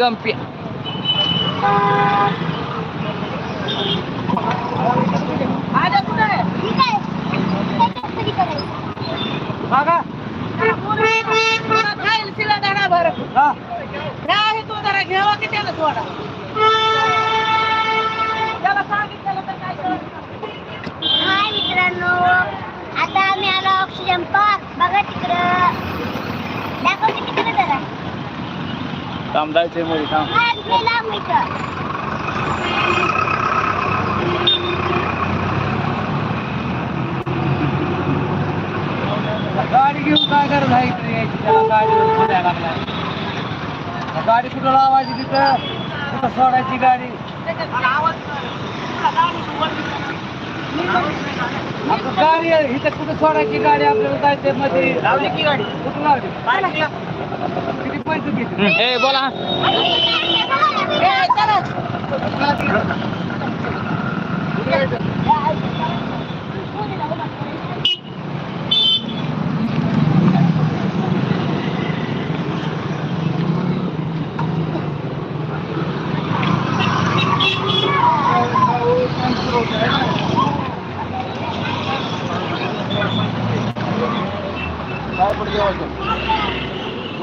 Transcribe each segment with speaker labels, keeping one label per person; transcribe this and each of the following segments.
Speaker 1: गंपी.
Speaker 2: बघा
Speaker 3: खाईल शिला धडा भर.
Speaker 2: हा.
Speaker 3: ह्या आहे तो जरा घ्यावा की त्याला थोडा त्याला सांगितलं तर काय.
Speaker 4: हाय मित्रांनो आता आम्ही आलो ऑक्सिजन पार्क. बघा तिकडं दाखव की तिकडं जरा
Speaker 1: काम
Speaker 4: जायचंयमध्ये इथं
Speaker 2: गाडी घेऊन काय गरज आहे इकडे? यायची त्याला लागलाय गाडी कुठं लावायची तिथं? कुठं सोडायची गाडी? आपलं गाडी इथं कुठं सोडायची गाडी आपल्याला जायचंयमध्ये? लावली की गाडी. कुठं लावली?
Speaker 1: ए बोला.
Speaker 3: ए,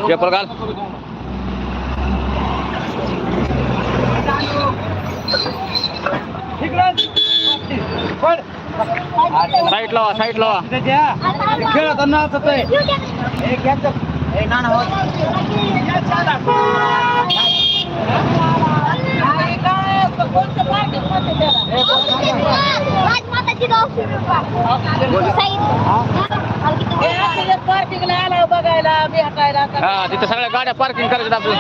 Speaker 3: चला.
Speaker 1: पेपर घाल
Speaker 2: इकडं पड.
Speaker 1: साईड लावा साईड लावा
Speaker 2: तिथं द्या. हे खेळत नाचत आहे हे
Speaker 3: पार्किंगला आला बघायला भेटायला
Speaker 1: हा तिथं सगळ्या गाड्या पार्किंग करायच्यात आपल्या.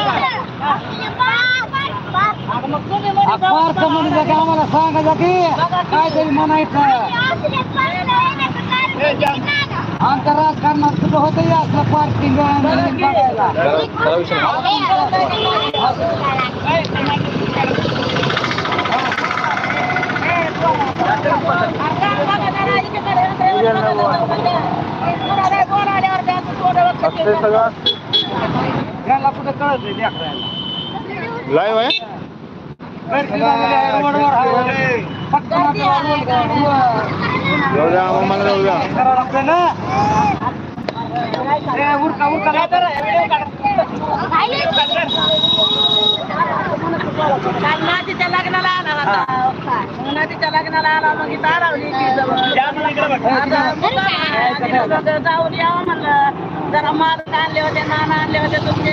Speaker 3: आता मग तुम्ही
Speaker 2: आ,
Speaker 3: मध्ये जाऊन
Speaker 2: पार्कमध्ये सांगायचं की काहीतरी म्हणायचं. आमच्या राजकारणात कुठं होतं हे असलं पार्किंग बघायला?
Speaker 1: असते सगळं
Speaker 2: याला कुठं कळत नाही
Speaker 1: लाईव्ह आहे? जाऊ द्या जाऊ द्या
Speaker 2: उरका उरका
Speaker 3: लग्नाला नातीच्या लग्नाला आला मग इथं आरावली जाऊन यावं म्हणलं जरा माल आणले होते नाना आणले होते तुमचे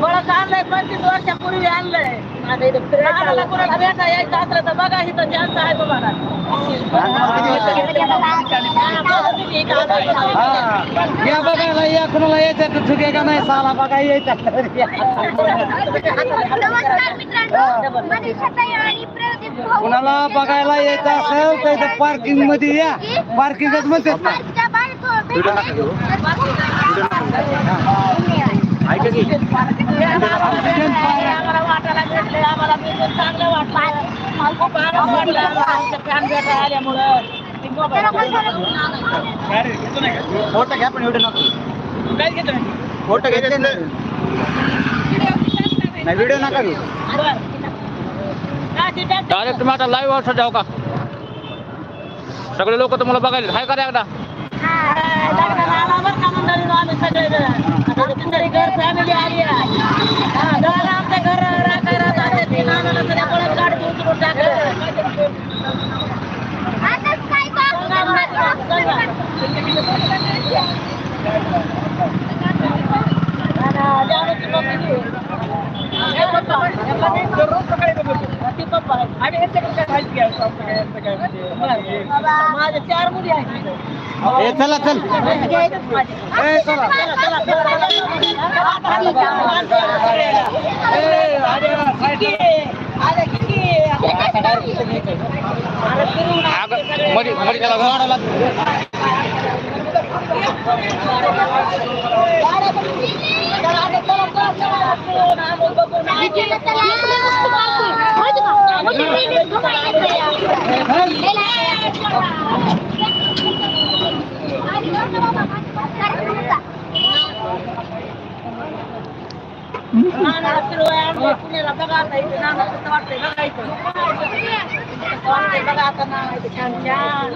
Speaker 3: बळच आणलंय पंचवीस वर्षापूर्वी आणलंय. नानाला कुणाला भेटा यायचं असलं तर बघा इथं आहे तुम्हाला.
Speaker 2: या बघायला या कुणाला यायचं चुके का नाही? साला बघा यायचं कुणाला बघायला यायचं असेल तर इथं पार्किंगमध्ये या. पार्किंगच म्हणतात
Speaker 3: मोबाईल
Speaker 2: फोटो घ्या पण व्हिडिओ नको.
Speaker 3: काय घेतो
Speaker 2: फोटो घेतले नाही व्हिडिओ नका घेऊ.
Speaker 1: डायरेक्ट तुम्ही आता लाईव्ह वर जाऊ का? सगळे लोक तुम्हाला बघायला हाय करा एकदा?
Speaker 3: लग्नाला आला बरं का मंडळीनं आम्ही सगळे आमची तरी घर फॅमिली आली आहे हा, जरा आमच्या घर राखायला जाते ती नानाला सगळ्या पळत गाडी उचलून टाकलं
Speaker 4: आताच काय
Speaker 3: जानूची मम्मी ती. हे पप्पा. हे पप्पा. ती पप्पा आहे. बरं. माझ्या चार मुली आहेत
Speaker 2: ए चला चल ए चला ए.
Speaker 1: अगं,
Speaker 3: आता नाना इथे छान छान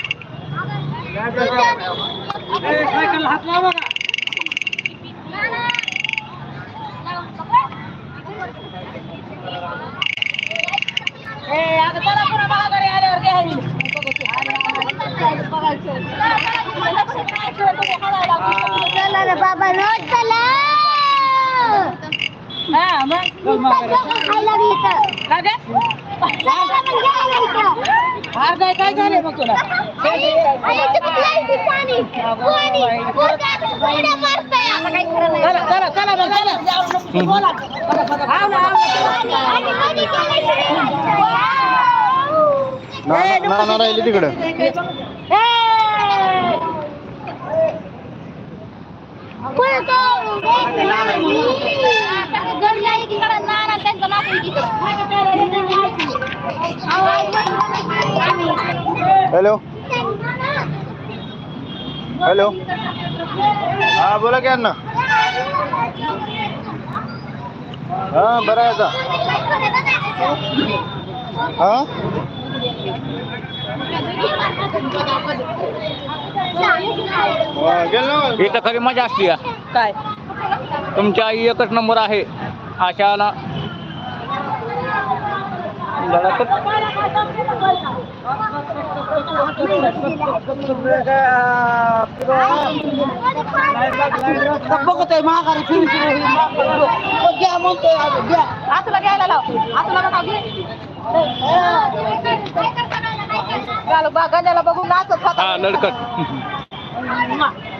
Speaker 2: हात लावा
Speaker 4: रे बाबा रोज चला
Speaker 3: हा, मग.
Speaker 2: माघारी.
Speaker 4: खायला मिळतं
Speaker 3: का हार काय काय झालंय मग तुला.
Speaker 4: नाही.
Speaker 3: चला चला चला मग चला. बोला. ना, हाव ना.
Speaker 4: आणि मधी
Speaker 5: हॅलो. हॅलो. हा बोला की अण्णा. हा बरं आहे आता. हा? गेलो
Speaker 1: इथं खरी मजा असते या.
Speaker 3: काय?
Speaker 1: तुमच्या आई एकच नंबर आहे आशाला.
Speaker 3: बघतोय महागारी फिरून फिरून घ्या म्हणतोय अगं, घ्या आतला घ्यायला लाव आतला नका घे चालू बा गंजाला बघून नाचत होता
Speaker 1: हा लडकत
Speaker 3: असं करा असं अगं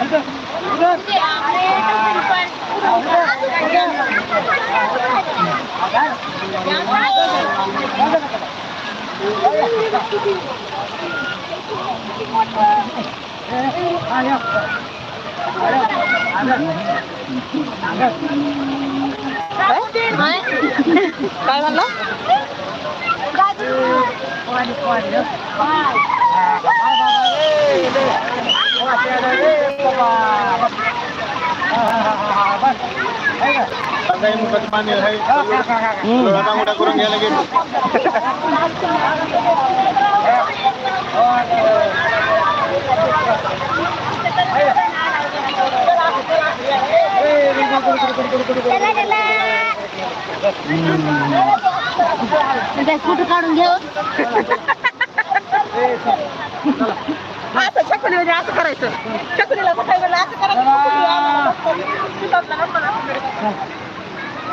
Speaker 3: आता शिकून यायचं फिरून बघायचं. काय म्हणलं
Speaker 5: काही मुखात पाणी आहे. डोळा मोठा करून घ्यायला गेलो.
Speaker 4: फोटो काढून घेऊ
Speaker 3: असं छकुली म्हणजे असं करायचं छकुलीला कुठे असं करायचं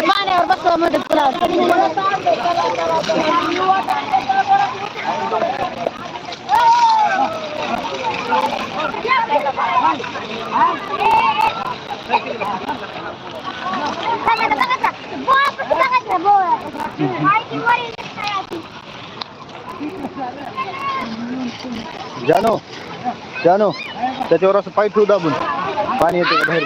Speaker 3: पाण्यावर बसलं मध्ये
Speaker 5: जानो जानो त्याच्यावर असं पाय ठेवू दाबून. पाणी येते का बाहेर?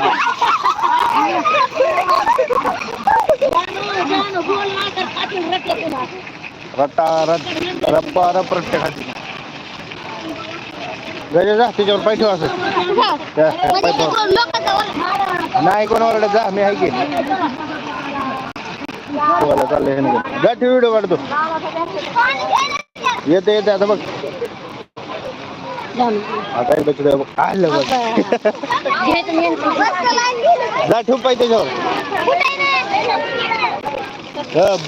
Speaker 5: रट्टा रट रप्पा रप रट्टे खाते गजे जा त्याच्यावर पाय ठेव असं. त्या- पाय ठेव. नाही कोण जा मी आहे की. चाललंय हे नाही व्हिडिओ काढतो. येते येते आता बघ. आता एकदा तिथे काय आलं जा ठेवून पाहिजे त्याच्यावर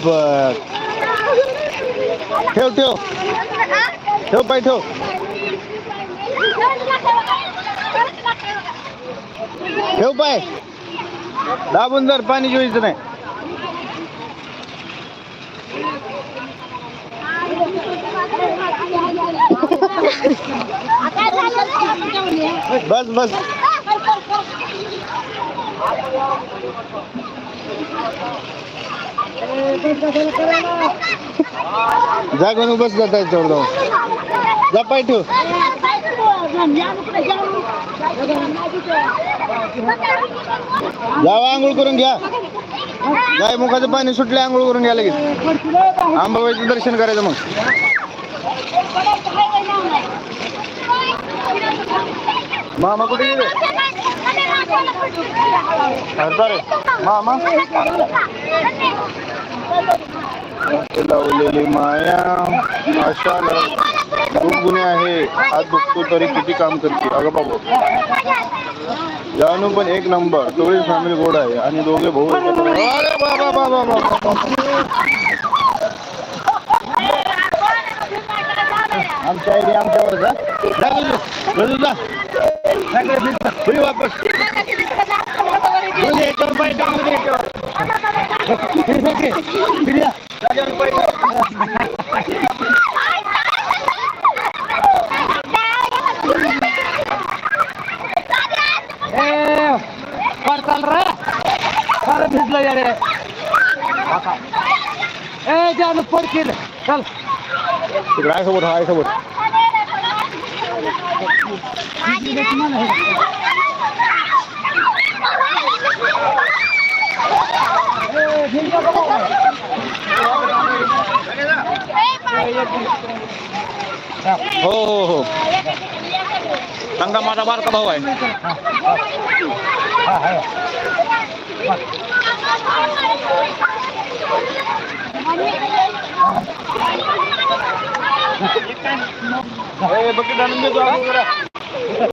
Speaker 5: बघ ठेव ठेव. ठेव पाय ठेव ठेव पाय दाबून जर पाणी जोईचं नाही बस बस. जागून बस जाता याच्यावर जा पाय ठेव. जावा आंघोळ करून घ्या. गाय मुखाचं पाणी सुटले आंघोळ करून घ्या लगेच. आंबाबाईचं दर्शन करायचं मग. मामा कुठे गेले? अरे मामा? लावलेली माया. आशा खूप गुन्हे आहे. हात दुखतो तरी किती काम करते. अगं बाबा. जानू पण एक नंबर. चोळी फॅमिली गोड आहे. आणि दोघे भाऊ आमच्या आयडी आमच्यावर जा. सगळे फिरता. पुढे वापस पुढे याच्यावर पाय टाक, पुढे याच्यावर. फिर सगळे. फिर या. जागेवर पाय टाक.
Speaker 2: ए पडताल रे फार भिजलं या रे आता. ए जानू पडतील चल
Speaker 5: तिकडे आहे सोबत हा आहे सोबत हो हो हो
Speaker 1: सांगा माझा बारका भाऊ आहे
Speaker 5: ए,